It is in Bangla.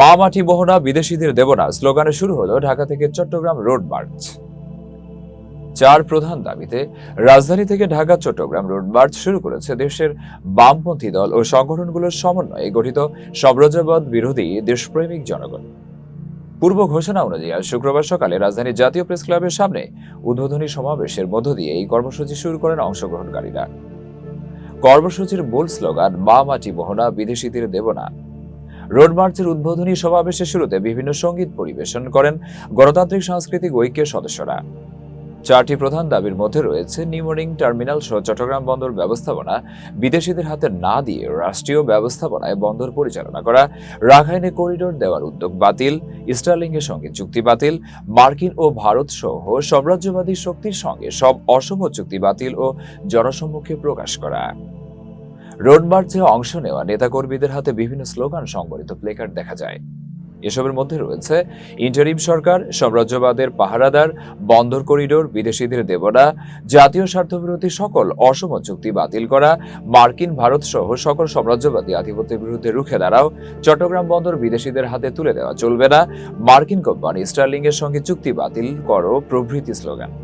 মা মাটি মোহনা বিদেশিদের দেব না স্লোগানে শুরু হলো ঢাকা থেকে চট্টগ্রাম রোড মার্চ। চার প্রধান দাবিতে রাজধানী থেকে ঢাকা চট্টগ্রাম রোড মার্চ শুরু করেছে দেশের বামপন্থী দল ও সংগঠনগুলোর সমন্বয়ে গঠিত সাম্রাজ্যবাদ বিরোধী দেশপ্রেমিক জনগণ। পূর্ব ঘোষণা অনুযায়ী, আজ শুক্রবার সকালে রাজধানীর জাতীয় প্রেস ক্লাবের সামনে উদ্বোধনী সমাবেশের মধ্য দিয়ে এই কর্মসূচি শুরু করেন অংশগ্রহণকারীরা। কর্মসূচির মূল স্লোগান মা মাটি মোহনা বিদেশিদের দেব না রোড মার্চের উদ্বোধনী সমাবেশের শুরুতে বিভিন্ন সংগীত পরিবেশন করেন গণতান্ত্রিক সাংস্কৃতিক ঐক্যের সদস্যরা। চারটি প্রধান দাবির মধ্যে রয়েছে নিউমোরিং টার্মিনাল সহ চট্টগ্রাম বন্দর ব্যবস্থাপনা, বিদেশিদের হাতে না দিয়ে রাষ্ট্রীয় ব্যবস্থাপনায় বন্দর পরিচালনা করা, রাখাইনে করিডোর দেওয়ার উদ্যোগ বাতিল, স্টার্লিংয়ের সঙ্গে চুক্তি বাতিল, মার্কিন ও ভারত সহ সাম্রাজ্যবাদী শক্তির সঙ্গে সব অসম চুক্তি বাতিল ও জনসম্মুখে প্রকাশ করা। রোড মার্চে অংশ নেওয়া নেতাকর্মীদের হাতে বিভিন্ন স্লোগান সংবলিত প্লেকার্ড দেখা যায়। এসবের মধ্যে রয়েছে, ইন্টারিম সরকার, সাম্রাজ্যবাদের পাহারাদার, বন্দর করিডোর, বিদেশিদের দেবনা জাতীয় স্বার্থবিরোধী সকল অসম চুক্তি বাতিল করা, মার্কিন ভারত সহ সকল সাম্রাজ্যবাদী আধিপত্যের বিরুদ্ধে রুখে দাঁড়াও, চট্টগ্রাম বন্দর বিদেশিদের হাতে তুলে দেওয়া চলবে না, মার্কিন কোম্পানি স্টার্লিং এর সঙ্গে চুক্তি বাতিল করো প্রভৃতি স্লোগান।